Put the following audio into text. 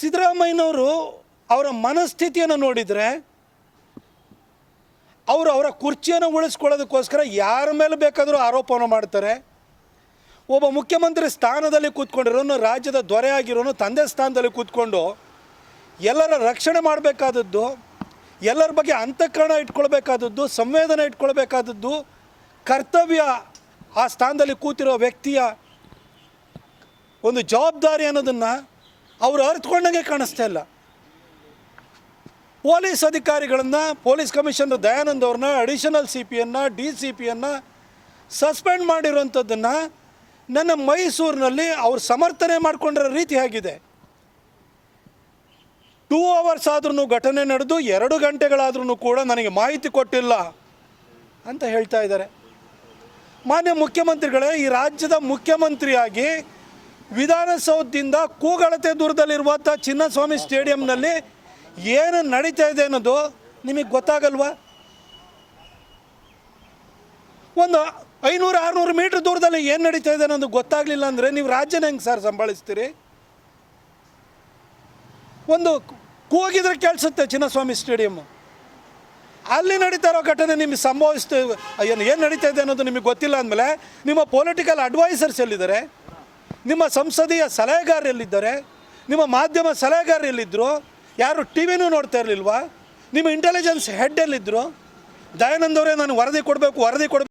ಸಿದ್ದರಾಮಯ್ಯನವರು ಅವರ ಮನಸ್ಥಿತಿಯನ್ನು ನೋಡಿದರೆ ಅವರು ಅವರ ಕುರ್ಚಿಯನ್ನು ಉಳಿಸ್ಕೊಳ್ಳೋದಕ್ಕೋಸ್ಕರ ಯಾರ ಮೇಲೆ ಬೇಕಾದರೂ ಆರೋಪವನ್ನು ಮಾಡ್ತಾರೆ. ಒಬ್ಬ ಮುಖ್ಯಮಂತ್ರಿ ಸ್ಥಾನದಲ್ಲಿ ಕೂತ್ಕೊಂಡಿರೋನು ರಾಜ್ಯದ ದೊರೆ ಆಗಿರೋನು ತಂದೆ ಸ್ಥಾನದಲ್ಲಿ ಕೂತ್ಕೊಂಡು ಎಲ್ಲರ ರಕ್ಷಣೆ ಮಾಡಬೇಕಾದದ್ದು, ಎಲ್ಲರ ಬಗ್ಗೆ ಅಂತಃಕರಣ ಇಟ್ಕೊಳ್ಬೇಕಾದದ್ದು, ಸಂವೇದನೆ ಇಟ್ಕೊಳ್ಬೇಕಾದದ್ದು, ಕರ್ತವ್ಯ ಆ ಸ್ಥಾನದಲ್ಲಿ ಕೂತಿರೋ ವ್ಯಕ್ತಿಯ ಒಂದು ಜವಾಬ್ದಾರಿ ಅನ್ನೋದನ್ನು ಅವರು ಅರಿತುಕೊಂಡಂಗೆ ಕಾಣಿಸ್ತಾ ಇಲ್ಲ. ಪೊಲೀಸ್ ಅಧಿಕಾರಿಗಳನ್ನು, ಪೊಲೀಸ್ ಕಮಿಷನರ್ ದಯಾನಂದ್ ಅವ್ರನ್ನ ಅಡಿಷನಲ್ ಸಿ ಪಿಯನ್ನು ಡಿ ಸಿ ಪಿಯನ್ನು ಸಸ್ಪೆಂಡ್ ಮಾಡಿರೋಂಥದ್ದನ್ನು ನನ್ನ ಮೈಸೂರಿನಲ್ಲಿ ಅವ್ರು ಸಮರ್ಥನೆ ಮಾಡಿಕೊಂಡಿರೋ ರೀತಿ ಆಗಿದೆ. ಟೂ ಅವರ್ಸ್ ಆದ್ರೂ ಘಟನೆ ನಡೆದು ಎರಡು ಗಂಟೆಗಳಾದ್ರೂ ಕೂಡ ನನಗೆ ಮಾಹಿತಿ ಕೊಟ್ಟಿಲ್ಲ ಅಂತ ಹೇಳ್ತಾ ಇದ್ದಾರೆ. ಮಾನ್ಯ ಮುಖ್ಯಮಂತ್ರಿಗಳೇ, ಈ ರಾಜ್ಯದ ಮುಖ್ಯಮಂತ್ರಿಯಾಗಿ ವಿಧಾನಸೌಧದಿಂದ ಕೂಗಳತೆ ದೂರದಲ್ಲಿರುವಂಥ ಚಿನ್ನಸ್ವಾಮಿ ಸ್ಟೇಡಿಯಂನಲ್ಲಿ ಏನು ನಡೀತಾ ಇದೆ ಅನ್ನೋದು ನಿಮಗೆ ಗೊತ್ತಾಗಲ್ವಾ? ಒಂದು ಐನೂರು, ಆರುನೂರು ಮೀಟ್ರ್ ದೂರದಲ್ಲಿ ಏನು ನಡೀತಾ ಇದೆ ಅನ್ನೋದು ಗೊತ್ತಾಗಲಿಲ್ಲ ಅಂದರೆ ನೀವು ರಾಜ್ಯನ ಹೆಂಗೆ ಸರ್ ಸಂಭಾಳಿಸ್ತೀರಿ? ಒಂದು ಕೂಗಿದ್ರೆ ಕೇಳಿಸುತ್ತೆ ಚಿನ್ನಸ್ವಾಮಿ ಸ್ಟೇಡಿಯಮ್ಮು ಅಲ್ಲಿ ನಡೀತಾ ಇರೋ ಘಟನೆ ನಿಮಗೆ ಸಂಭವಿಸ್ತು ಏನು ಏನು ನಡೀತಾ ಇದೆ ಅನ್ನೋದು ನಿಮಗೆ ಗೊತ್ತಿಲ್ಲ ಅಂದಮೇಲೆ ನಿಮ್ಮ ಪೊಲಿಟಿಕಲ್ ಅಡ್ವೈಸರ್ಸ್ ಎಲ್ಲಿದ್ದಾರೆ? ನಿಮ್ಮ ಸಂಸದೀಯ ಸಲಹೆಗಾರರಲ್ಲಿದ್ದಾರೆ, ನಿಮ್ಮ ಮಾಧ್ಯಮ ಸಲಹೆಗಾರರಲ್ಲಿದ್ದರು ಯಾರು ಟಿ ವಿನೂ ನೋಡ್ತಾ ಇರಲಿಲ್ವಾ? ನಿಮ್ಮ ಇಂಟೆಲಿಜೆನ್ಸ್ ಹೆಡ್ ಎಲ್ಲಿದ್ದರು ದಯಾನಂದ್ ಅವರೇ ನಾನು ವರದಿ ಕೊಡಬೇಕು ವರದಿ ಕೊಡಬೇಕು.